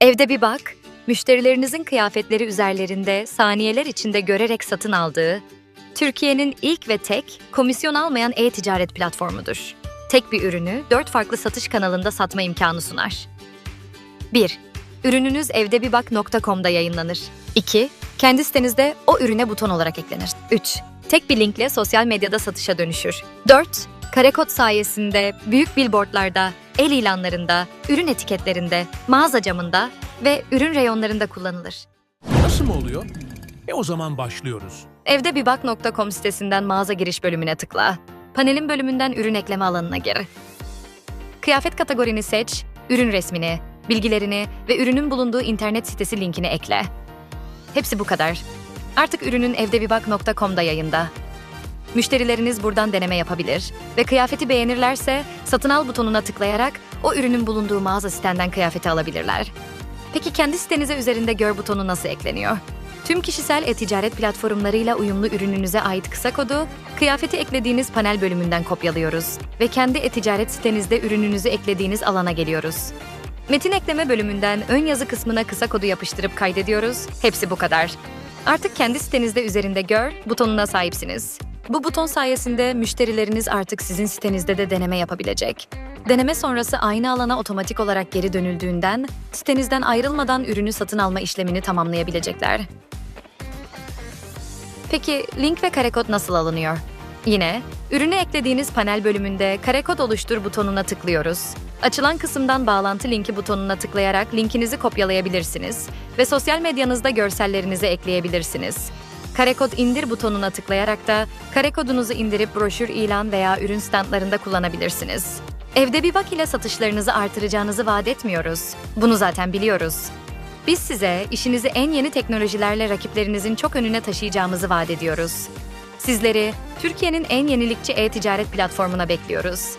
Evde bir bak, müşterilerinizin kıyafetleri üzerlerinde saniyeler içinde görerek satın aldığı, Türkiye'nin ilk ve tek komisyon almayan e-ticaret platformudur. Tek bir ürünü dört farklı satış kanalında satma imkanı sunar. 1. Ürününüz evdebibak.com'da yayınlanır. 2. Kendi sitenizde o ürüne buton olarak eklenir. 3. Tek bir linkle sosyal medyada satışa dönüşür. 4. Karekod sayesinde büyük billboardlarda, el ilanlarında, ürün etiketlerinde, mağaza camında ve ürün reyonlarında kullanılır. Nasıl mı oluyor? E o zaman başlıyoruz. Evdebibak.com sitesinden mağaza giriş bölümüne tıkla. Panelin bölümünden ürün ekleme alanına gir. Kıyafet kategorini seç, ürün resmini, bilgilerini ve ürünün bulunduğu internet sitesi linkini ekle. Hepsi bu kadar. Artık ürünün evdebibak.com'da yayında. Müşterileriniz buradan deneme yapabilir ve kıyafeti beğenirlerse satın al butonuna tıklayarak o ürünün bulunduğu mağaza sitenden kıyafeti alabilirler. Peki kendi sitenize üzerinde gör butonu nasıl ekleniyor? Tüm kişisel e-ticaret platformlarıyla uyumlu ürününüze ait kısa kodu, kıyafeti eklediğiniz panel bölümünden kopyalıyoruz ve kendi e-ticaret sitenizde ürününüzü eklediğiniz alana geliyoruz. Metin ekleme bölümünden ön yazı kısmına kısa kodu yapıştırıp kaydediyoruz. Hepsi bu kadar. Artık kendi sitenizde üzerinde gör butonuna sahipsiniz. Bu buton sayesinde müşterileriniz artık sizin sitenizde de deneme yapabilecek. Deneme sonrası aynı alana otomatik olarak geri dönüldüğünden sitenizden ayrılmadan ürünü satın alma işlemini tamamlayabilecekler. Peki link ve karekod nasıl alınıyor? Yine ürünü eklediğiniz panel bölümünde karekod oluştur butonuna tıklıyoruz. Açılan kısımdan bağlantı linki butonuna tıklayarak linkinizi kopyalayabilirsiniz ve sosyal medyanızda görsellerinizi ekleyebilirsiniz. Karekod indir butonuna tıklayarak da karekodunuzu indirip broşür, ilan veya ürün standlarında kullanabilirsiniz. Evde bir bak ile satışlarınızı artıracağınızı vaat etmiyoruz. Bunu zaten biliyoruz. Biz size işinizi en yeni teknolojilerle rakiplerinizin çok önüne taşıyacağımızı vaat ediyoruz. Sizleri Türkiye'nin en yenilikçi e-ticaret platformuna bekliyoruz.